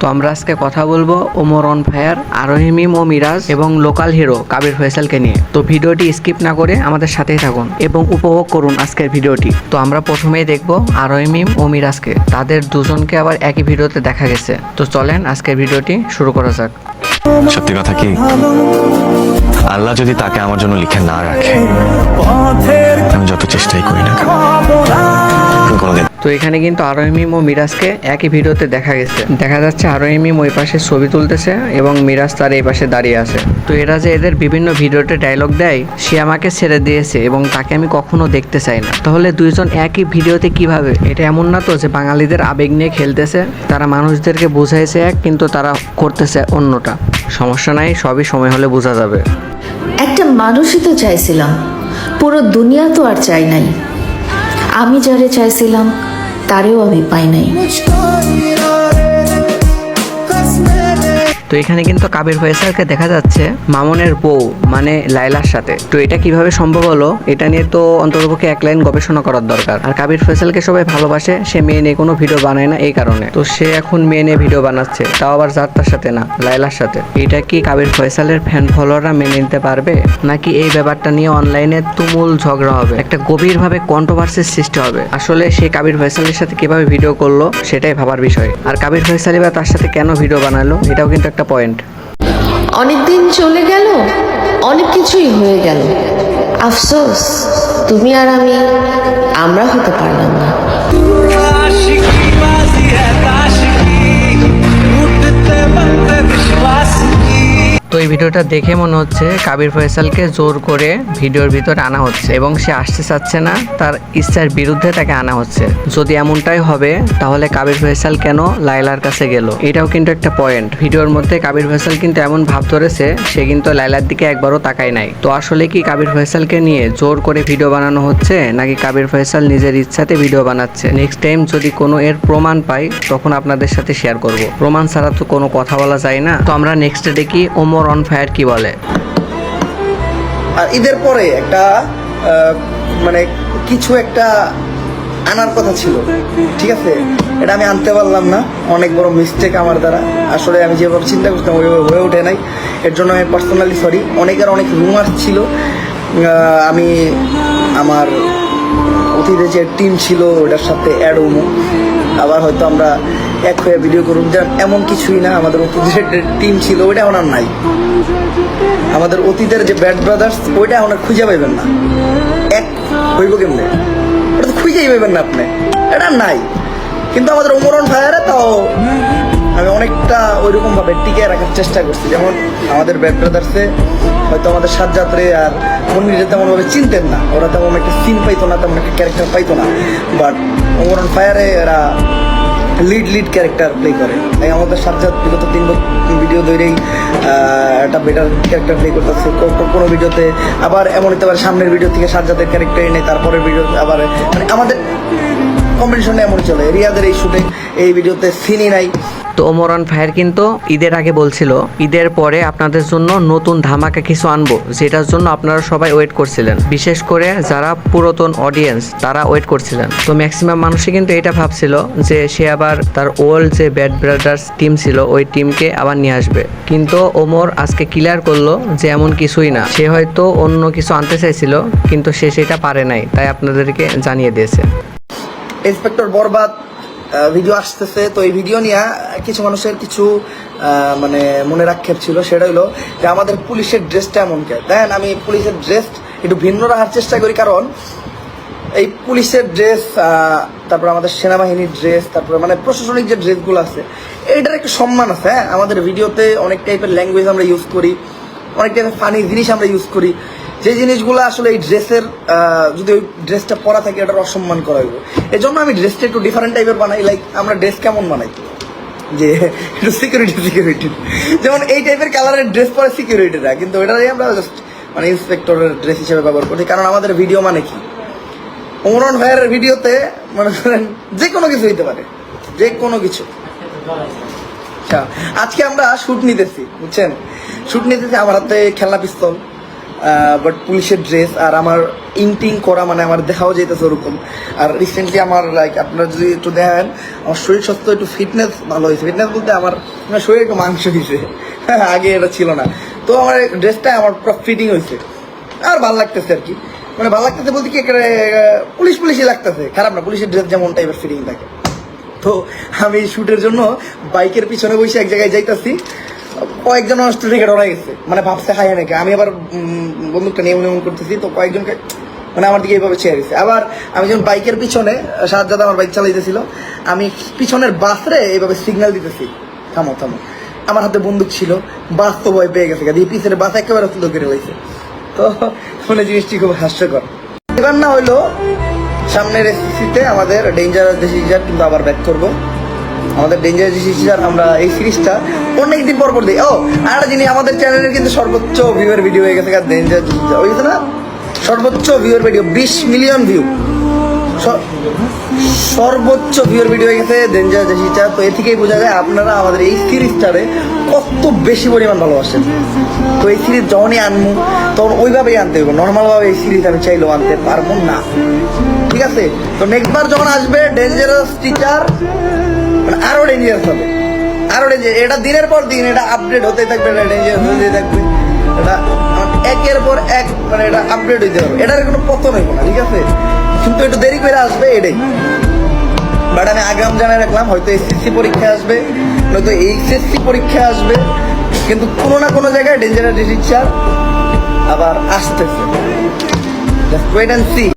তো আমরা আজকে কথা বলব ওমর অন ফায়ার, আরোহিমিম ও মিরাজ এবং লোকাল হিরো কাবির ফয়সালকে নিয়ে। তো ভিডিওটি স্কিপ না করে আমাদের সাথেই থাকুন এবং উপভোগ করুন আজকের ভিডিওটি। তো আমরা প্রথমেই দেখব আরোহিমিম ও মিরাজকে। তাদের দুজনকে আবার একই ভিডিওতে দেখা গেছে। তো চলেন আজকের ভিডিওটি শুরু করা যাক। সত্যি কথা কি? আল্লাহ যদি তাকে আমার জন্য লিখে না রাখে, আমি যত চেষ্টাই করি না কোনোদিন তো এখানে কিন্তু আরোহিমিম ও মিরাজকে একই ভিডিওতে দেখা গেছে। দেখা যাচ্ছে আরোহিমিম ওই পাশে ছবি তুলতেছে এবং মিরাজ তার এই পাশে দাঁড়িয়ে আছে। তো এরা যে এদের বিভিন্ন ভিডিওতে ডায়লগ দেয়, সে আমাকে ছেড়ে দিয়েছে এবং তাকে আমি কখনো দেখতে চাই না। তাহলে দুইজন একই ভিডিওতে কীভাবে? এটা এমন না তো যে বাঙালিদের আবেগ নিয়ে খেলতেছে, তারা মানুষদেরকে বুঝাইছে এক, কিন্তু তারা করতেছে অন্যটা। সমস্যা নাই, সবই সময় হলে বোঝা যাবে। একটা মানুষই তো চাইছিলাম। পুরো দুনিয়া তো আর চাই নাই। আমি যারে চাইছিলাম তারেও আমি পাই নাই। তো এখানে কিন্তু কাবির ফয়সালকে দেখা যাচ্ছে মামুনের বউ মানে লাইলার সাথে। তো এটা কীভাবে সম্ভব হলো? এটা নিয়ে তো অন্ততপক্ষে এক লাইন গবেষণা করার দরকার। আর কাবির ফয়সালকে সবাই ভালোবাসে, সে মেয়ে নিয়ে কোনো ভিডিও বানায় না এই কারণে। তো সে এখন মেয়ে নিয়ে ভিডিও বানাচ্ছে, তাও আবার যাত্রার সাথে না লাইলার সাথে। এটা কি কাবির ফয়সালের ফ্যান ফলোয়াররা মেনে নিতে পারবে? নাকি এই ব্যাপারটা নিয়ে অনলাইনে তুমুল ঝগড়া হবে? একটা গভীরভাবে কন্ট্রোভার্সির সৃষ্টি হবে। আসলে সে কাবির ফয়সালের সাথে কীভাবে ভিডিও করল, সেটাই ভাবার বিষয়। আর কাবির ফয়সালি বা তার সাথে কেন ভিডিও বানালো, এটাও কিন্তু একটা পয়েন্ট অনেক দিন চলে গেল, অনেক কিছুই হয়ে গেল। আফসোস, তুমি আর আমি, আমরা হতে পারলাম না। তো এই ভিডিওটা দেখে মনে হচ্ছে কাবির ফয়সালকে জোর করে ভিডিওর ভিতরে আনা হচ্ছে এবং সে আসতে চাচ্ছে না, তার ইচ্ছার বিরুদ্ধে তাকে আনা হচ্ছে। যদি এমনটাই হবে, তাহলে কাবির ফয়সাল কেন লাইলার কাছে গেল? এটাও কিন্তু একটা পয়েন্ট। ভিডিওর মধ্যে কাবির ফয়সাল কিন্তু এমন ভাব ধরেছে, সে কিন্তু লাইলার দিকে একবারও তাকায় নাই। তো আসলে কি কাবির ফয়সালকে নিয়ে জোর করে ভিডিও বানানো হচ্ছে, নাকি কাবির ফয়সাল নিজের ইচ্ছাতে ভিডিও বানাচ্ছে? নেক্সট টাইম যদি কোনো এর প্রমাণ পাই, তখন আপনাদের সাথে শেয়ার করব। প্রমাণ ছাড়া তো কোনো কথা বলা যায় না। তো আমরা নেক্সট দেখি ওমর অন ফায়ার কি বলে? আর ঈদের পরে একটা মানে কিছু একটা আনার কথা ছিল, ঠিক আছে? এটা আমি আনতে পারলাম না, অনেক বড় মিস্টেক আমার দ্বারা। আসলে আমি যেভাবে চিন্তা করতাম, ওইভাবে হয়ে ওঠে নাই। এর জন্য আমি পার্সোনালি সরি অনেকের অনেক রুমার ছিল আমি আমার অতীতে যে টিম ছিল, ওটার সাথে অ্যাড আবার হয়তো আমরা এক হয়ে ভিডিও করুন। যা এমন কিছুই না, আমাদের অতীতের টিম ছিল, ওইটা আর নাই। আমাদের অতীতের যে ব্যাড ব্রাদার্স ওইটা আর খুঁজে পাইবেন না। এক হইব কেমনে? ওটা তো খুঁজেই পাইবেন না আপনি। এটা নাই। কিন্তু আমাদের ওমরন ফায়ারে তাও আমি অনেকটা ওইরকম ভাবে টিকে রাখার চেষ্টা করছি। যেমন আমাদের ব্যাড ব্রাদার্সে হয়তো আমাদের সাতযাত্রে আর মন্দিরে তেমন ভাবে চিনতেন না। ওরা তেমন একটা সিন পাইতো না, তেমন একটা ক্যারেক্টার পাইতো না। বাট ওমরন ফায়ারে এরা লিড লিড ক্যারেক্টার প্লে করে। তাই আমাদের সাজ্জাদ বিগত তিন ভিডিও ধরেই একটা বেটার ক্যারেক্টার প্লে করতেছে। কোনো ভিডিওতে আবার এমন হতে পারে সামনের ভিডিও থেকে সাজ্জাদের ক্যারেক্টার এনে তারপরের ভিডিও আবার মানে আমাদের কম্পিটিশনে এমন চলে। রিয়াদের এই শুটে এই ভিডিওতে সিনই নাই। তো ওমর অন ফায়ার কিন্তু ঈদের আগে বলছিল, ঈদের পরে আপনাদের জন্য নতুন ধামাকা কিছু আনব, যেটার জন্য আপনারা সবাই ওয়েট করছিলেন। বিশেষ করে যারা পুরাতন অডিয়েন্স তারা ওয়েট করছিলেন। তো ম্যাক্সিমাম মানুষই কিন্তু এটা ভাবছিল যে সে আবার তার ওল্ড যে ব্যাড ব্রাদার্স টিম ছিল, ওই টিমকে আবার নিয়ে আসবে। কিন্তু ওমর আজকে ক্লিয়ার করল যে এমন কিছুই না। সে হয়তো অন্য কিছু আনতে চাইছিল, কিন্তু সে সেটা পারে নাই, তাই আপনাদেরকে জানিয়ে দিয়েছে। ইন্সপেক্টর বরবাদ ভিডিও আসতেছে। তো এই ভিডিও নিয়ে কিছু মানুষের কিছু মানে মনের আক্ষেপ ছিল। সেটা হলো যে আমাদের পুলিশের ড্রেসটা এমন কে? দেন আমি পুলিশের ড্রেস একটু ভিন্ন রাখার চেষ্টা করি। কারণ এই পুলিশের ড্রেস তারপর আমাদের সেনাবাহিনীর ড্রেস তারপরে মানে প্রশাসনিক যে ড্রেসগুলো আছে, এইটার একটা সম্মান আছে হ্যাঁ? আমাদের ভিডিওতে অনেক টাইপের ল্যাঙ্গুয়েজ আমরা ইউজ করি, অনেক টাইপের ফানি জিনিস আমরা ইউজ করি। যে জিনিসগুলো আসলে এই ড্রেসের যদি ওই ড্রেসটা পরা থাকে এটার অসম্মান করা হইব। এই জন্য আমি ড্রেসটা একটু ডিফারেন্ট টাইপের বানাই লাইক আমরা ড্রেস কেমন বানাই? যে একটু সিকিউরিটি সিকিউরিটি যেমন এই টাইপের কালারের ড্রেস পরে সিকিউরিটিরা কিন্তু ওইটাই আমরা জাস্ট মানে ইন্সপেক্টরের ড্রেস হিসেবে ব্যবহার করি কারণ আমাদের ভিডিও মানে কি? ওমরন ভাইয়ের ভিডিওতে মনে করেন যে কোনো কিছু হইতে পারে যে কোনো কিছু। আচ্ছা, আজকে আমরা শুট নিতেছি বুঝছেন? শুট নিতেছি আমার হাতে খেলনা পিস্তল। বাট পুলিশের ড্রেস আর আমার ইন্টিং করা মানে আমার দেখাও যেতেছে ওরকম। আর রিসেন্টলি আমার লাইক আপনারা যদি একটু দেখেন, আমার শরীর স্বাস্থ্য একটু ফিটনেস ভালো হয়েছে। ফিটনেস বলতে আমার আমার শরীরে একটু মাংস হয়েছে। আগে এটা ছিল না। তো আমার ড্রেসটা আমার পুরো ফিটিং হয়েছে। আর ভালো লাগতেছে আর কি। মানে ভালো লাগতেছে বলতে কি পুলিশ পুলিশই লাগতেছে। খারাপ না, পুলিশের ড্রেস যেমন টাইপের ফিটিং থাকে। তো আমি শ্যুটের জন্য বাইকের পিছনে বসে এক জায়গায় যাইতাছি। কয়েকজন তো থেকে ডরা গেছে। মানে ভাবছে হাই নাকি? আমি আবার বন্দুকটা নিয়ে এমন করতেছি, তো কয়েকজনকে মানে আমার দিকে এইভাবে ছেড়ে দিছে। আবার আমি যখন বাইকের পিছনে, সাজ্জাদ আমার বাইক চালাইতেছিল, আমি পিছনের বাসরে এইভাবে সিগন্যাল দিতেছি। থামো থামো। আমার হাতে বন্দুক ছিল, বাস তো ভয় পেয়ে গেছে দিয়ে পিছনে বাস একেবারে তুলো কেটে রয়েছে। তো মানে জিনিসটি খুব হাস্যকর। এবার না হইল, সামনের এসিসিতে আমাদের ডেঞ্জারাস ডিসিজার কিন্তু আবার ব্যাক করব। আমাদের ডেঞ্জারাস ডিসিজার আমরা এই সিরিজটা অনেক দিন পর পর দিই ও, আর জিনিস আমাদের চ্যানেলের কিন্তু সর্বোচ্চ ভিউয়ের ভিডিও হয়ে গেছে ডিসিজার ওই না? সর্বোচ্চ ভিউয়ের ভিডিও বিশ মিলিয়ন ভিউ সর্বোচ্চ ভিউর ভিডিও হয়ে গেছে ডেঞ্জার জেসিটা তো এ থেকেই বোঝা যায় আপনারা আমাদের এই সিরিজটারে কত বেশি পরিমাণ ভালোবাসেন। তো এই সিরিজ যখনই আনব তখন ওইভাবেই আনতে হবে নর্মালভাবে এই সিরিজ আমি চাইলেও আনতে পারব না। ঠিক আছে? তো নেক্সট বার যখন আসবে ডেঞ্জারাস টিচার মানে আরও ডেঞ্জারাস হবে। আরও ডেঞ্জার এটা দিনের পর দিন এটা আপডেট হতে থাকবে, এটা থাকবে। এটা একের পর এক মানে এটা আপডেট হইতে হবে। এটার কোনো পতন হইব না ঠিক আছে? কিন্তু একটু দেরি করে আসবে এটাই। বাট আমি আগাম জানাই রাখলাম, হয়তো এসএসসি পরীক্ষা আসবে, নয়তো এইচএসসি পরীক্ষা আসবে, কিন্তু কোনো না কোনো জায়গায় ডেঞ্জারাস টিচার আবার আসতেছে। Just wait and C